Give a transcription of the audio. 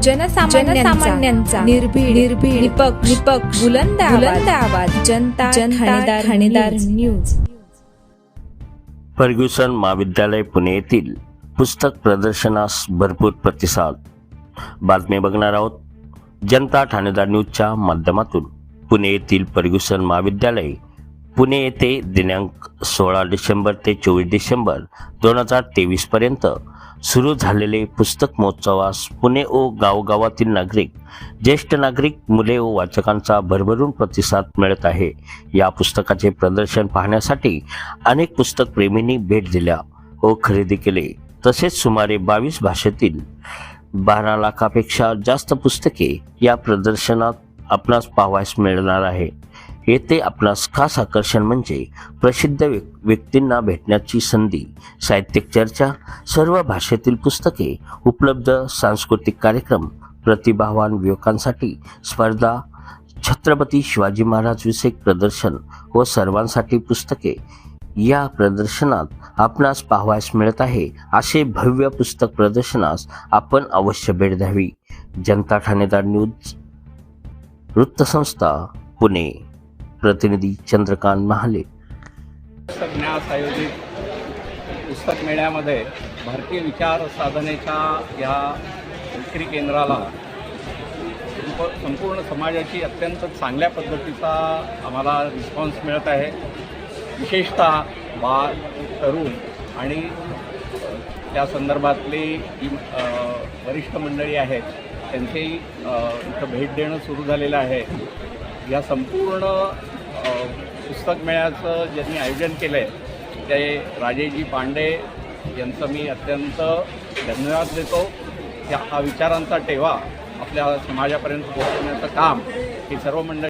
जनसामान्यांचा निर्भीड निर्भीड निपक्ष निपक्ष बुलंद बुलंद आवाज. जनता जनता ठाणेदार न्यूज. फर्ग्युसन महाविद्यालय पुणे येथील पुस्तक प्रदर्शनास भरपूर प्रतिसाद. बातमी बघणार आहोत. जनता ठाणेदार न्यूजच्या माध्यमातून पुणे येथील फर्ग्युसन महाविद्यालय पुणे येथे दिनांक सोळा डिसेंबर ते चोवीस डिसेंबर दोन हजार तेवीस पर्यंत सुरू झालेले पुस्तक महोत्सवास पुणे व गावगावातील नागरिक ज्येष्ठ नागरिक मुले व वाचकांचा भरभरून प्रतिसाद मिळत आहे. या पुस्तकाचे प्रदर्शन पाहण्यासाठी अनेक पुस्तक प्रेमींनी भेट दिल्या व खरेदी केले. तसेच सुमारे बावीस भाषेतील बारा लाखापेक्षा जास्त पुस्तके या प्रदर्शनात आपणास पाहावयास मिळणार आहे. येथे आपणास खास आकर्षण म्हणजे प्रसिद्ध व्यक्तींना भेटण्याची संधी साहित्यिक चर्चा सर्व भाषेतील पुस्तके उपलब्ध सांस्कृतिक कार्यक्रम प्रतिभावान युवकांसाठी स्पर्धा छत्रपती शिवाजी महाराज विषयक प्रदर्शन व सर्वांसाठी पुस्तके. या प्रदर्शनात आपणास पाहावयास मिळत आहे असे भव्य पुस्तक प्रदर्शनास आपण अवश्य भेट द्यावी. जनता ठाणेदार न्यूज वृत्तसंस्था पुणे. प्रतिनिधी चंद्रकांत महाले. न्यास आयोजित पुस्तक मेळ्यामध्ये भारतीय विचार साधनेच्या या विक्री केंद्राला संप- संपूर्ण समाजाची अत्यंत चांगल्या पद्धतीचा आम्हाला रिस्पॉन्स मिळत आहे. विशेषतः बा तरुण आणि त्या संदर्भातली जी वरिष्ठ मंडळी आहेत त्यांचेही इथं भेट देणं सुरू झालेलं आहे. या संपूर्ण पुस्तक मेळ्याचं ज्यांनी आयोजन केलं आहे ते राजेजी पांडे यांचं मी अत्यंत धन्यवाद देतो. त्या हा विचारांचा टेवा आपल्या समाजापर्यंत पोहोचवण्याचं काम ही सर्व मंडळी